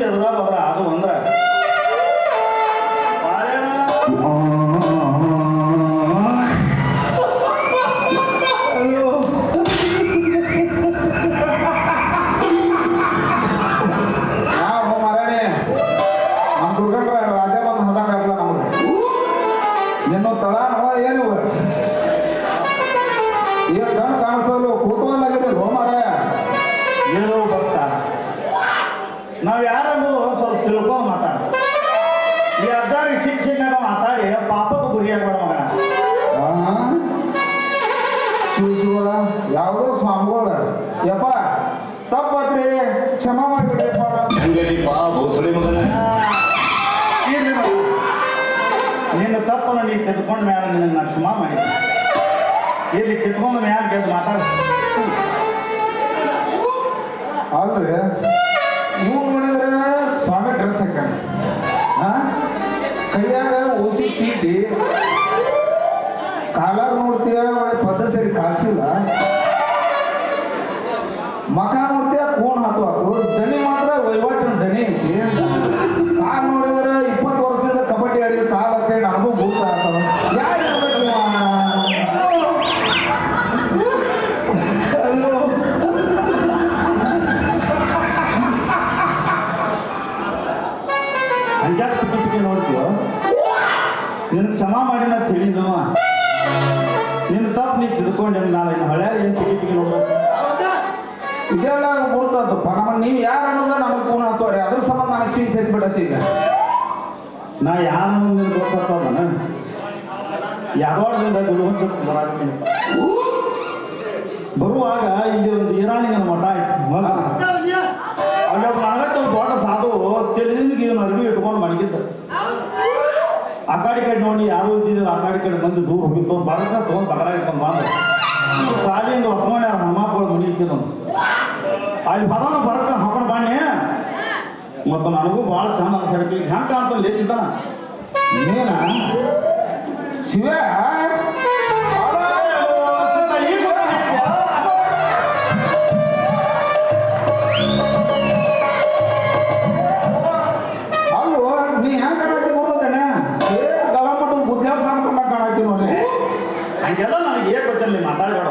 ಇರ್ಲಾರ್ದ್ರ ಅದು ಅಂದ್ರೆ ಕ್ಷಮ ಮಾಡಿಬಿಡ್ರಪ್ಪ ಹಂಗಲಿಪ್ಪ ಭೋಸಡಿ ಮಗನ ನಿನ್ನ ತಪ್ಪನ್ನು ನೀ ತಿಳ್ಕೊಂಡ ಮ್ಯಾಲ ನಿನ್ನ ನಾನು ಕ್ಷಮ ಮಾಡಿದ್ದೆ ಇಲ್ಲಿ ಕಿತ್ಕೊಂಡ ಮ್ಯಾಲ ಗೆದ್ದು ಮಾತಾಡ ಅಲ್ರಿ ತಿಳ್ಕೊಂಡೇನಿ ನಾನು ಇನ್ನು ಹಳೆ ಏನು ತಿಳಿ ಇದೆಲ್ಲ ಗುರುತಪ್ಪ ನಮ್ಮ ಯಾರು ಅನ್ನೋದ ನನಗೆ ಫೋನ್ ಹತ್ತವ್ರಿ ಅದ್ರ ಸಂಬಂಧ ನನಗೆ ಚಿಂತೆ ಹೆಚ್ಚಿಬಿಡತ್ತೆ ಈಗ. ನಾ ಯಾರ ಮುಂದೆ ಗೊತ್ತಾಗ್ತದ ಯಾವಾಗ ಗುರುವಂತ ಬರುವಾಗ ಇಲ್ಲಿ ಒಂದು ಇರಾಣಿನ ಮಠ ಆಯ್ತು. ಅಲ್ಲೊಬ್ಬ ನನಗಟ್ಟು ದೊಡ್ಡ ಸಾಧು ತಿಳಿದಿಂದ ಇವನು ಅರ್ಬಿ ಇಟ್ಕೊಂಡು ಮಡಗಿದ್ದ. ಆ ಕಡೆ ನೋಡಿ ಯಾರು ಇದ್ದಿದ್ರು ಆ ಕಡೆ ಬಂದು ದೂರ ಹೋಗಿತ್ತು ಬರಕ ತೊಗೊಂಡು ಬಗರ ಇಟ್ಕೊಂಡು ಬಂದ ಹಾಕಿದ್ವಿ ಅಲ್ಲಿ ಬರೋಣ ಬರಕ ಹಾಕೋಣ ಬಾಣೆ ಮತ್ತು ನನಗೂ ಭಾಳ ಚಂದ ಅನ್ಸಾಕತ್ತಿ ಹೆಂಗೆ ಕಾಣ್ತಾನೆ ಲೇಸಿದ್ದಾನ ನೀನ? ಶಿವ? ಎಲ್ಲ ನನಗೆ ಏಕ ಚಲ್ಲಿ ಮಾತಾಡಬೇಡ.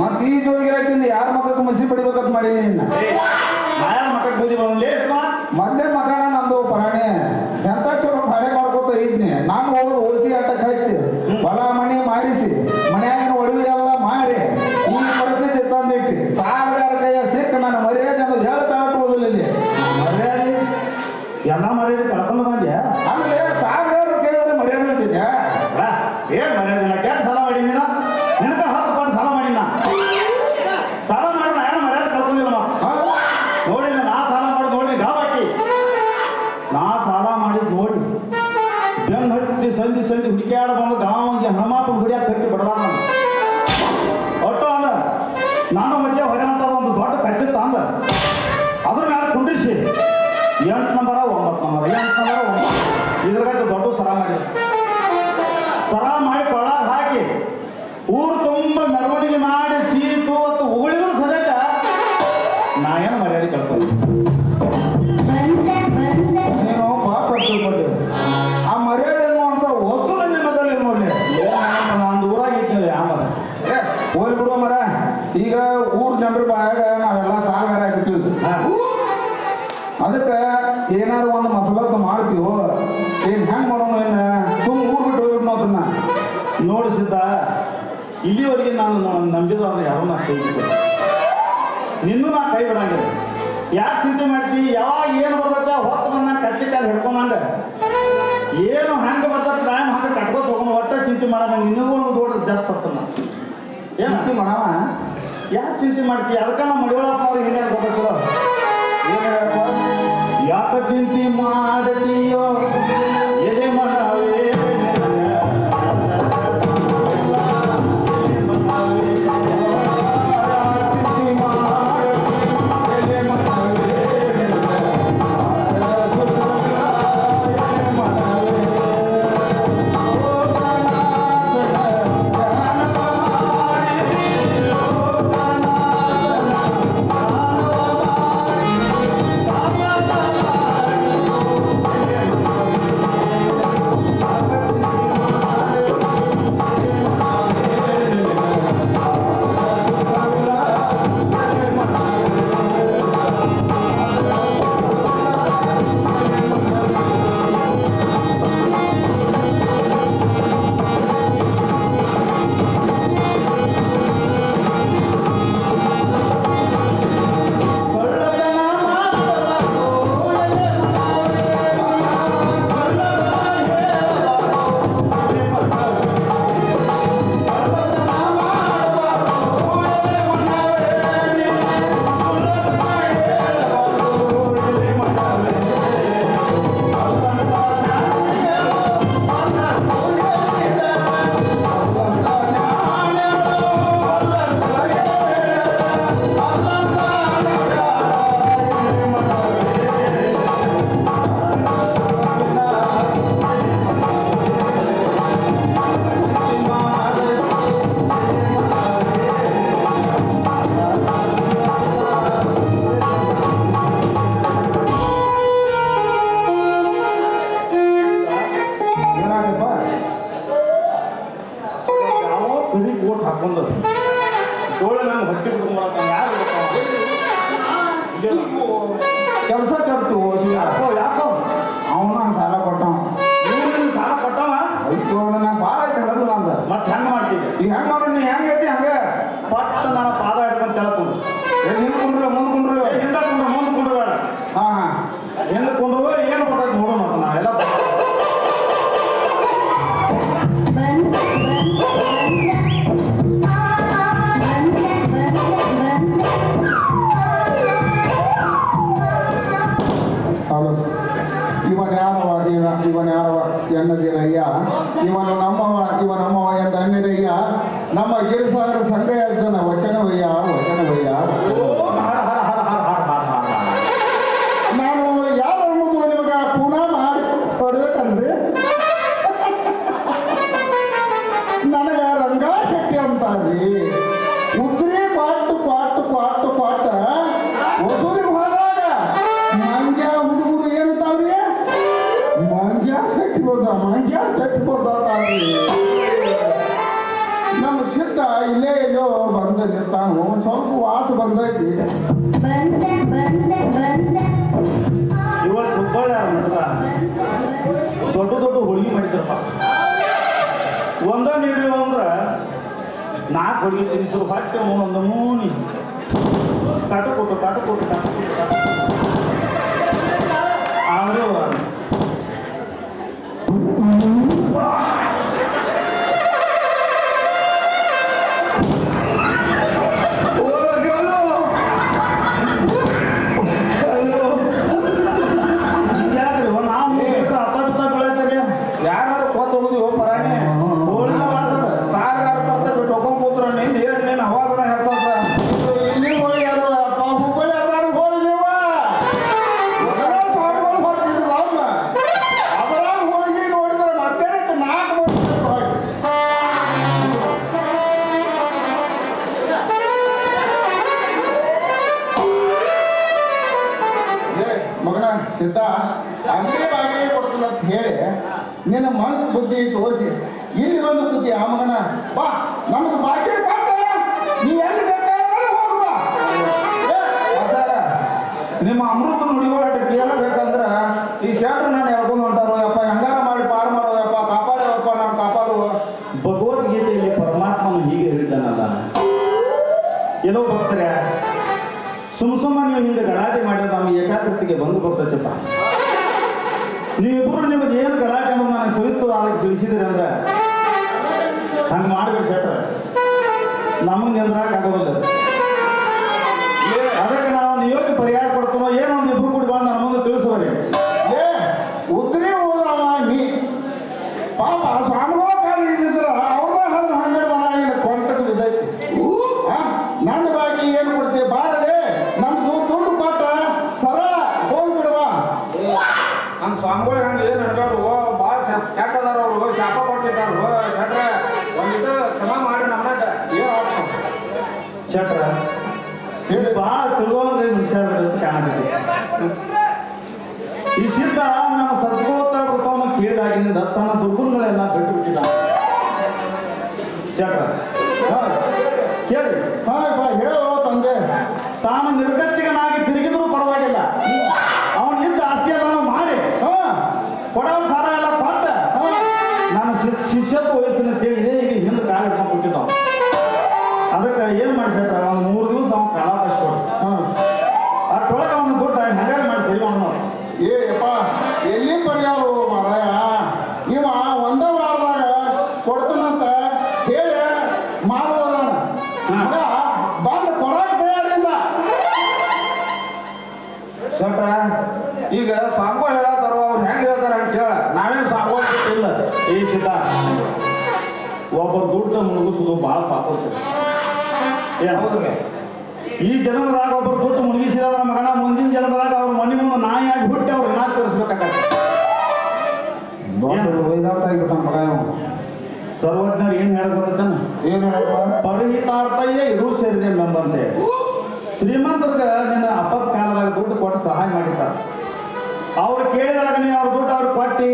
ಮತ್ತೆ ಈ ಜೋಡಿಗೆ ಹಾಕಿಂದ ಯಾರ ಮಕ್ಕಕ್ಕೆ ಮಸಿ ಪಡಿಬೇಕಂತ ಮಾಡಿ ನಿನ್ನ? ಮಕ್ಕಕ್ಕೆ ಮೊದಲೇ ಮಕಾನ ನಂದು ಪರಾಣೆ. ಎಂತ ಚಲೋ ಹಳೆ ಮಾಡ್ಕೊತ ಇದ್ನಿ. ನಾನು ಹೋಗೋದು তারা ನಿನ್ನ ನಾ ಕೈ ಬಿಡಂಗಿಲ್ಲ. ಯಾಕೆ ಚಿಂತೆ ಮಾಡ್ತಿ? ಯಾವಾಗ ಏನು ಬರ್ತೈತ ಹೊತ್ತು ಬಂದ ಕಟ್ಟಿ ಕಾಲು ಹಿಡ್ಕೊಂಬಂಗ ಏನು ಹೆಂಗೆ ಬರ್ತೈತೆ ನಾನು ಹಂಗೆ ಕಟ್ಕೋ ತಗೊಂಡು ಒಟ್ಟ ಚಿಂತೆ ಮಾಡೋಣ ನಿನಗೂ ಒಂದು ದೊಡ್ಡ ಜಾಸ್ತಿ ಕೊಡ್ತಾನ ಏನು? ಚಿಂತೆ ಮಾಡವ? ಯಾಕೆ ಚಿಂತೆ ಮಾಡ್ತಿ? ಅದಕ್ಕೆ ನಾವು ಮಡಿವಳಪ್ಪ ಅವ್ರಿಗೆ ಹಿಂಗೆ ಗೊತ್ತಾಗ್ತದ ಏನು ಯಾಕೆ ಚಿಂತೆ ಮಾಡತೀಯೋ? ತೋಳು ತೋಳು ನಾನು ಹೊಟ್ಟೆ ಬಿಟ್ಟು ಮಾಡಕ್ಕೆ ಕೆಲಸ ಕಟ್ತು ಯಾಕೋ ಯಾಕೋ మావయ్య ನಮ್ಮ నమ్మ గిరిసాగర సంఘయాజన ವಚನವಯ್ಯ ಒಂದ ನೀರು ಅಂದ್ರೆ ನಾಲ್ಕು ಹೊಡಿಗೆ ತಿನ್ಸು ಹೊಟ್ಟೆ ಒಂದು ಮೂನಿ. ತಟ ಕೊಟ್ಟು ತಟು ಕೊಟ್ಟು ತಟು ಕೊಟ್ಟು ಅವರು ನೀವು ಇಬ್ಬರು ನಿಮಗೆ ಏನು ಗಲಾಟೆ ನಾನು ಅದಕ್ಕೆ ತಿಳಿಸಿದ್ರೆ ಅಂದ್ರೆ, ಹಂಗೆ ಮಾಡ್ಬೇಕು ಶೆಟ್ರ. ನಮಗೆ ಎಂದ್ರಾಗ ಆಗೋದಿಲ್ಲ ತನ್ನ ದುರ್ಗುಣಗಳೆಲ್ಲ ಬಿಟ್ಟು ಬಿಟ್ಟಿದ್ದ ಕೇಳಿ. ಹಾಂ ಹೇಳ. ಶೆಟ್ರ ಈಗ ಸಾಂಗೋ ಹೇಳತ್ತಾರ ಅವ್ರು ಹೆಂಗ ಹೇಳ್ತಾರ ಅಂತ ಕೇಳ. ನಾವೇನು ಸಾಂಗೋ ಇಲ್ಲ ಈ ಸಿದ್ಧ. ಒಬ್ಬರು ದುಡ್ಡು ಮುಳುಗಿಸೋದು ಬಹಳ ಪಾಪ ಈ ಜನ್ಮದಾಗ ಒಬ್ಬರು ದುಡ್ಡು ಮುಳುಗಿಸಿದವರ ಮಗನ ಮುಂದಿನ ಜನ್ಮದಾಗ ಅವ್ರ ಮನೆ ಮುಂದೆ ಆಗಿ ಹುಟ್ಟಿ ಅವ್ರು ನಾ ತೋರಿಸ್ಬೇಕಾಗಿಬಿಟ್ಟ ಮಗ ಸರ್ವಜ್ಞರು ಏನ್ ಹೇಳ್ಬೋದ ಏನು ಪರಹಿತಾರ್ಥಯ್ಯ ಇದು ಸೇರಿದೆ ನಂಬಂತೆ ಶ್ರೀಮಂತರಿಗೆ ನಿನ್ನ ಅಪತ್ ಕಾಲದಾಗ ದುಡ್ಡು ಕೊಟ್ಟು ಸಹಾಯ ಮಾಡಿರ್ತಾರೆ. ಅವ್ರು ಕೇಳಿದಾಗ ನೀ ಅವ್ರ ದುಡ್ಡು ಅವ್ರು ಪಟ್ಟಿ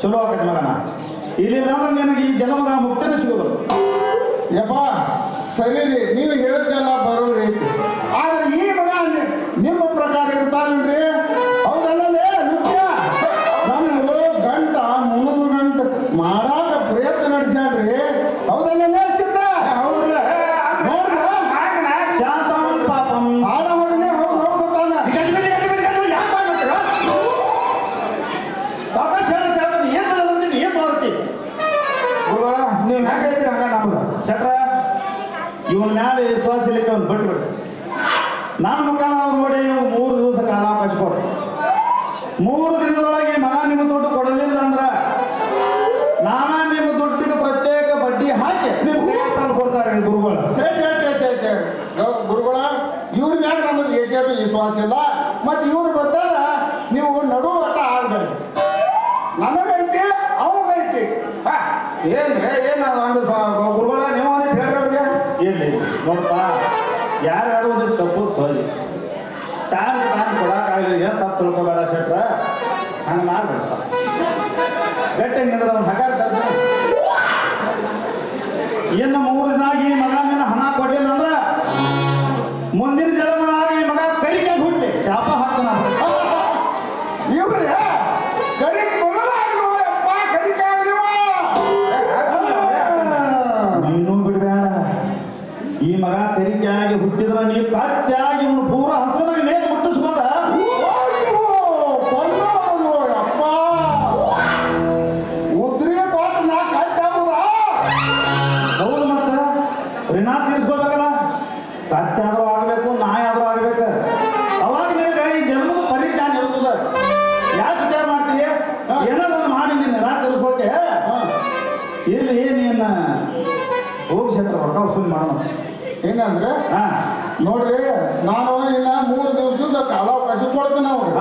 ಚಲೋ ಆಗತ್ತೆ ಮಗನ. ಇಲ್ಲಿಲ್ಲ ನಿನಗೆ ಈ ಜನ್ಮದ ಮುಕ್ತನೇ ಸಿಗೋದು. ಯಪ್ಪ, ಸರಿ ರೀ. ನೀವು ಹೇಳೋದಲ್ಲ ಯಾಕೆ ಕೊಡ್ತಾರೆ ಚೇ ಚೇ ಚೇ ಚೇ ಗುರುಗಳ ಇವ್ರ ಮ್ಯಾಗ ನಮಗೆ ವಿಶ್ವಾಸ ಇಲ್ಲ ಮತ್ತು ಇವ್ರು ಬರ್ತಾರ ನೀವು ನಡು ಮಟ್ಟ ಆಗ್ಬೇಕು. ನನಗೈತಿ ಅವಾಗೈತಿ. ಏನ್ ಏನ ಗುರುಗಳ ನೀವು ಅಂತ ಹೇಳ್ರವ್ರಿಗೆ ಇರ್ಲಿ. ನೋಡಪ್ಪ ಯಾರು ಆಡೋದು ತಪ್ಪು ಸರಿ. ತಾನು ತಾನು ಕೊಡಕ್ಕಾಗಲಿ ತಪ್ಪು ತಿಳ್ಕೊಬೇಡ ಶೆಟ್ರ? ಹಂಗೆ ಮಾಡ್ಬೇಡ ಗಟ್ಟಿ ನಿಂದ್ರೆ ಈ ಮಗ ತೆರಿಗೆ ಆಗಿ ಹುಟ್ಟಿದ್ರ ನೀವು ಸತ್ಯ ಏನಂದ್ರೆ ನೋಡ್ರಿ ನಾನು ಇನ್ನ ಮೂರು ದಿವಸದ ಕಾಲಾವಕಾಶ ಕೊಡ್ತೇನೆ ಅವ್ರು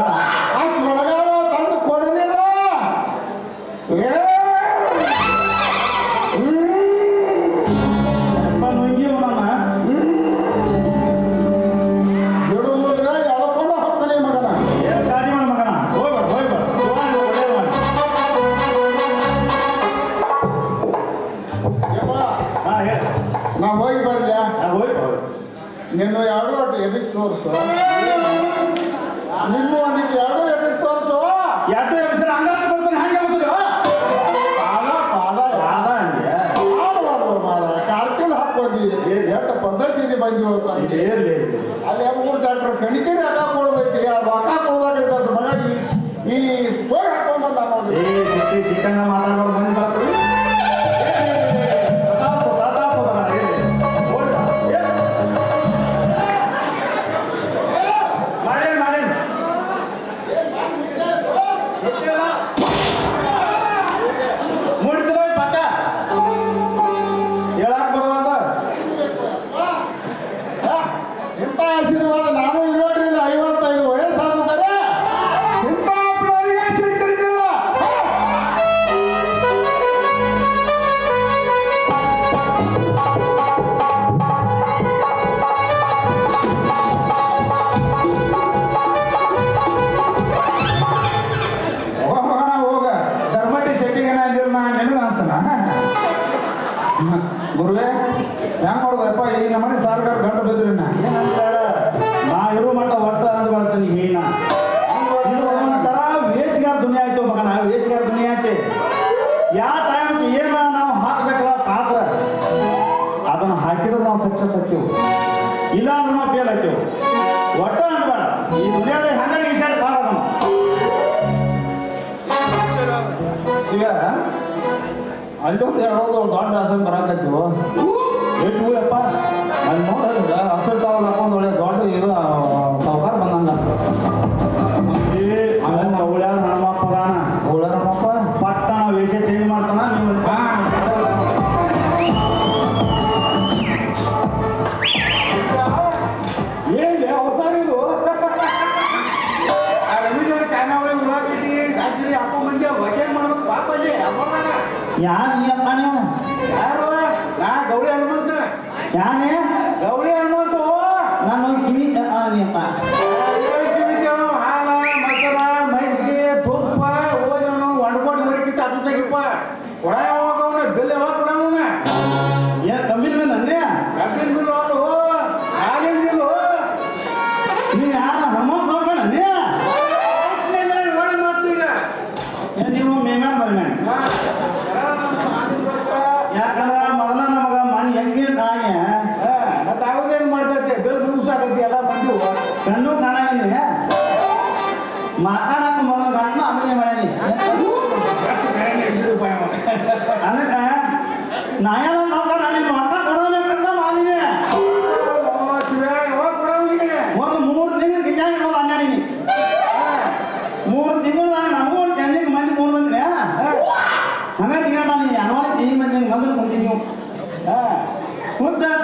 Y fuera con la mano. Sí, sí, sí, tenga. ಹೆಂಗ್ ಮಾಡೋದಪ್ಪ ಈ ನಮ್ಮನೆ ಸರ್ಕಾರ ಗಂಟು ಬಿದ್ರಿ ನಾ ನಾ ಇರೋ ಮಟ್ಟ ಒಟ್ಟ ಅಂದ್ ಮಾಡ್ತೀನಿ, ಹೀನ. ಒಂಥರ ವೇಸ್ಗಾರ ದುನಿಯಾ ಆಯ್ತು ಮಗನ ವೇಸ್ಗಾರ ದುನಿಯಾ ಆಯ್ತು. ಯಾವ ಟೈಮ್ ಏನ ನಾವು ಹಾಕ್ಬೇಕಲ್ಲ ಪಾತ್ರ? ಅದನ್ನ ಹಾಕಿದ್ರೆ ನಾವು ಸಕ್ಸಸ್ ಹಾಕಿವು ಇಲ್ಲ ಅಂದ್ರೆ ನಾವು ಫೇಲ್ ಆಕ್ತೇವೆ ಒಟ್ಟ ಅಂದ್ಬೇಡ ಈ ದುನಿಯಾದ ಹಂಗ ವಿಷಯ ಪಾರ ಈಗ ಅಲ್ಲಿ ಹೇಳೋದು ಒಂದು ದೊಡ್ಡ ಆಸನ್ ಬರಂಗಿತ್ತು ಎಟ್ಟು ಅಪ್ಪ ನಾನು ನೋಡೋದ್ರ ಅಸಲ್ ತಾವಲ್ಲ ಹಾಕೊಂಡು ಒಳ್ಳೆ Вот да,